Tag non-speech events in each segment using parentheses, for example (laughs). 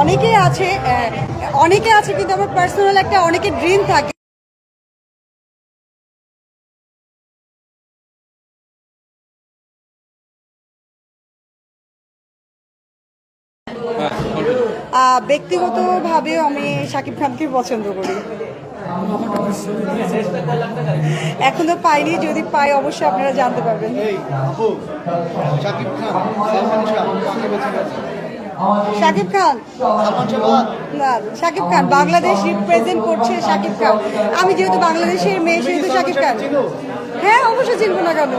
অনেকে আছে অনেকে আছে কিন্তু আমার পার্সোনাল একটা অনেকে ড্রিম থাকে। ব্যক্তিগতভাবেও আমি শাকিব খানকে পছন্দ করি। এখনও পাইনি, যদি পাই অবশ্যই আপনারা জানতে পারবেন। শাকিব খান শাকিব খান। শাকিব খান। বাংলাদেশ রিপ্রেজেন্ট করছে শাকিব খান। আমি যেহেতু বাংলাদেশের মেয়ে, সেহেতু শাকিব খান। হ্যাঁ অবশ্যই চিনবো না কেন?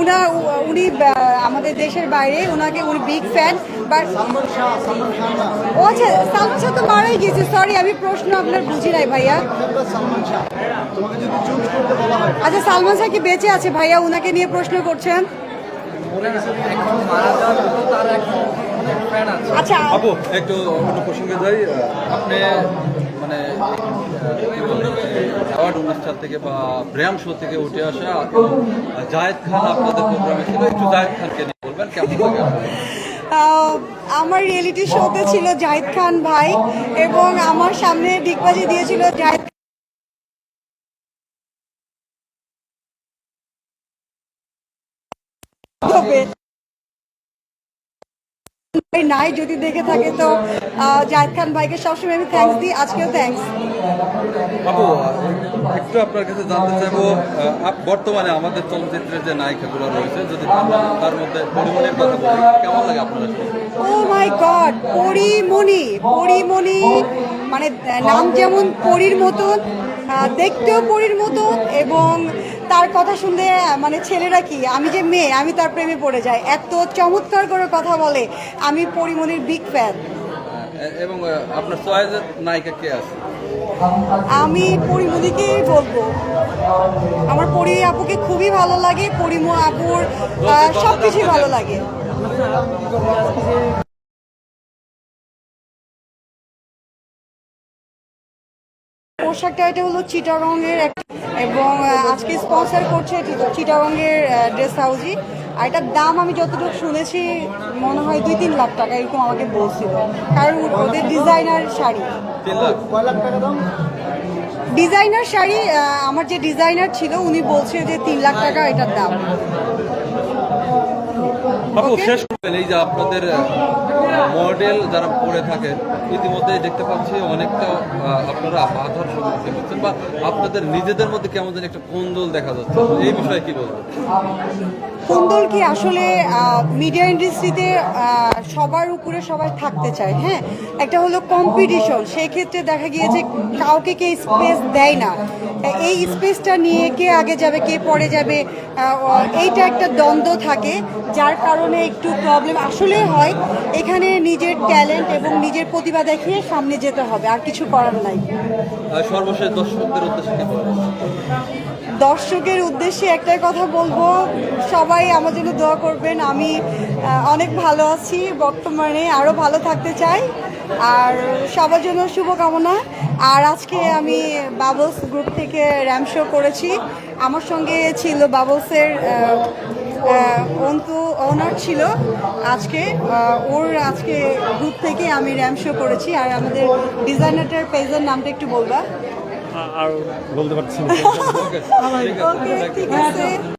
উনা, উনি আমাদের দেশের বাইরে। ওনাকে উনি বিগ ফ্যান বাট ও আচ্ছা সালমান শাহ তো মারাই গেছে সরি আমি প্রশ্ন আপনার বুঝি নাই ভাইয়া। আচ্ছা সালমান শাহ কি বেঁচে আছে ভাইয়া? উনাকে নিয়ে প্রশ্ন করছেন। আচ্ছা। আপু একটু অন্য প্রসঙ্গে যাই আপনি মানে অ্যাওয়ার্ড অনুষ্ঠান থেকে বা ব্র্যাম শো থেকে উঠে আসা জায়েদ খান আপনাদের প্রোগ্রামে ছিল একটু জায়েদ খানকে নিয়ে বলবেন কেমন আমার রিয়েলিটি শোতে ছিল জাহিদ খান ভাই এবং আমার সামনে ডিগবাজি দিয়েছিল জাহিদ ভাই নাই যদি দেখে থাকে তো জাহিদ খান ভাইকে সবসময় আমি থ্যাঙ্কস দিই আজকেও থ্যাঙ্কস আপু একটু আপনার কাছে জানতে চাইব বর্তমানে আমাদের চলচ্চিত্রের যে নায়িকাগুলো রয়েছে যদি তার মধ্যে পরিমণির কথা বলি কেমন লাগে আপনার oh my god Porimoni Porimoni মানে নাম যেমন পরীর মতন দেখতেও পরীর মতন এবং তার কথা শুনলে মানে ছেলেরা কি? আমি যে মেয়ে আমি তার প্রেমে পড়ে যাই। এত চমৎকার করে কথা বলে। আমি পরিমণির বিগ ফ্যান এবং আপনার চয়েসের নায়িকা কে আছে? আমি পরিমণিকেই বলব। আমার পরি আপুকে খুবই ভালো লাগে। পরিম আপুর সব কিছুই ভালো লাগে। পোশাকটা এটা হলো একটা এবং আজকে স্পন্সর করছে চিটাগংয়ের ড্রেস হাউসই আর এটার দাম আমি যতটুকু শুনেছি মনে হয় দুই তিন লাখ টাকা এরকম আমাকে বলছিল। কারণ ওদের ডিজাইনার শাড়ি। কয় লাখ টাকা দাম? ডিজাইনার শাড়ি আমার যে ডিজাইনার ছিল উনি বলছে যে তিন লাখ টাকা এটার দাম। শেষ করবেন। এই যে আপনাদের মডেল যারা পড়ে থাকে ইতিমধ্যে দেখতে পাচ্ছি অনেকটা আপনারা বাধার সম্মুখীন হচ্ছেন বা আপনাদের নিজেদের মধ্যে কেমন যেন একটা কোন্দল দেখা যাচ্ছে। এই বিষয়ে কি বলব কুন্দল কি আসলে মিডিয়া ইন্ডাস্ট্রিতে সবার উপরে সবাই থাকতে চায় হ্যাঁ? একটা হলো কম্পিটিশন সেই ক্ষেত্রে দেখা গিয়েছে কাউকে কে স্পেস দেয় না। এই স্পেসটা নিয়ে কে আগে যাবে, কে পরে যাবে এইটা একটা দ্বন্দ্ব থাকে, যার কারণে একটু প্রবলেম আসলে হয়, এখানে নিজের ট্যালেন্ট এবং নিজের প্রতিভা দেখিয়ে সামনে যেতে হবে আর কিছু করার নাই। আহ, সর্বশেষ দর্শকদের উদ্দেশ্যে দর্শকের উদ্দেশ্যে একটাই কথা বলব সবাই আমার জন্য দোয়া করবেন। আমি অনেক ভালো আছি বর্তমানে আরও ভালো থাকতে চাই। আর সবার জন্য শুভকামনা। আর আজকে আমি বাবলস গ্রুপ থেকে র্যাম শো করেছি। আমার সঙ্গে ছিল বাবলসের অন্তু ওনার ছিল। আজকে ওর আজকে গ্রুপ থেকে আমি র্যাম শো করেছি। আর আমাদের ডিজাইনারটার পেজের নামটা একটু বলবা। আর বলতে পারছি ওকে (laughs) ঠিক আছে। ওকে ঠিক আছে